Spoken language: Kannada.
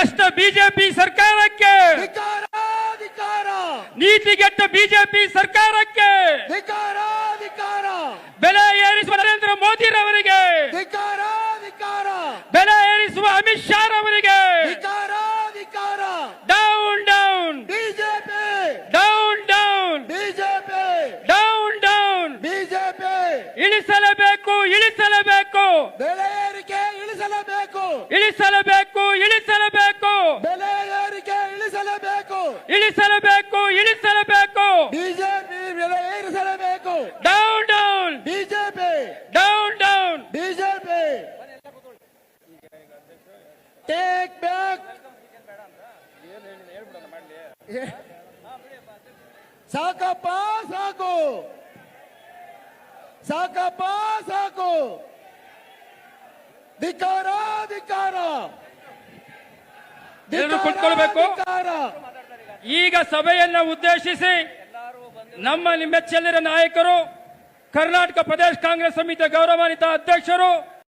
ಭ್ರಷ್ಟ ಬಿಜೆಪಿ ಸರ್ಕಾರಕ್ಕೆ! ನೀತಿಗೆಟ್ಟ ಬಿಜೆಪಿ ಸರ್ಕಾರಕ್ಕೆ! ಬೆಲೆ ಏರಿಸುವ ನರೇಂದ್ರ ಮೋದಿ ರವರಿಗೆ ಬೆಲೆ ಏರಿಸುವ ಅಮಿತ್ ಶಾ ರವರಿಗೆ down down! BJP! Down down! BJP! Down down! BJP! ಇಳಿಸಲೇಬೇಕು ಇಳಿಸಲೇಬೇಕು! ಬೆಲೆ ಏರಿಕೆ ಇಳಿಸಲೇಬೇಕು! ಇಳಿಸಲೇಬೇಕು ಇಳಿಸ ಬೆಲೆ ಏರಿಕೆ ಇಳಿಸಲೇಬೇಕು ಇಳಿಸಲೇಬೇಕು ಇಳಿಸಲೇಬೇಕು ಬಿಜೆಪಿ ಬೆಲೆ ಏರಿಸಲೇಬೇಕು down down BJP down down BJP take back ಸಾಕಪ್ಪ ಸಾಕು ಸಾಕಪ್ಪ ಸಾಕು ಧಿಕ್ಕಾರ ಧಿಕ್ಕಾರ ಎಲ್ರೂ ಕುತ್ಕೊಳ್ಬೇಕು. ಈಗ ಸಭೆಯನ್ನ ಉದ್ದೇಶಿಸಿ ನಮ್ಮ ನಿಮ್ಮೆಚ್ಚೆಲ್ಲರ ನಾಯಕರು ಕರ್ನಾಟಕ ಪ್ರದೇಶ ಕಾಂಗ್ರೆಸ್ ಸಮಿತಿಯ ಗೌರವಾನ್ವಿತ ಅಧ್ಯಕ್ಷರು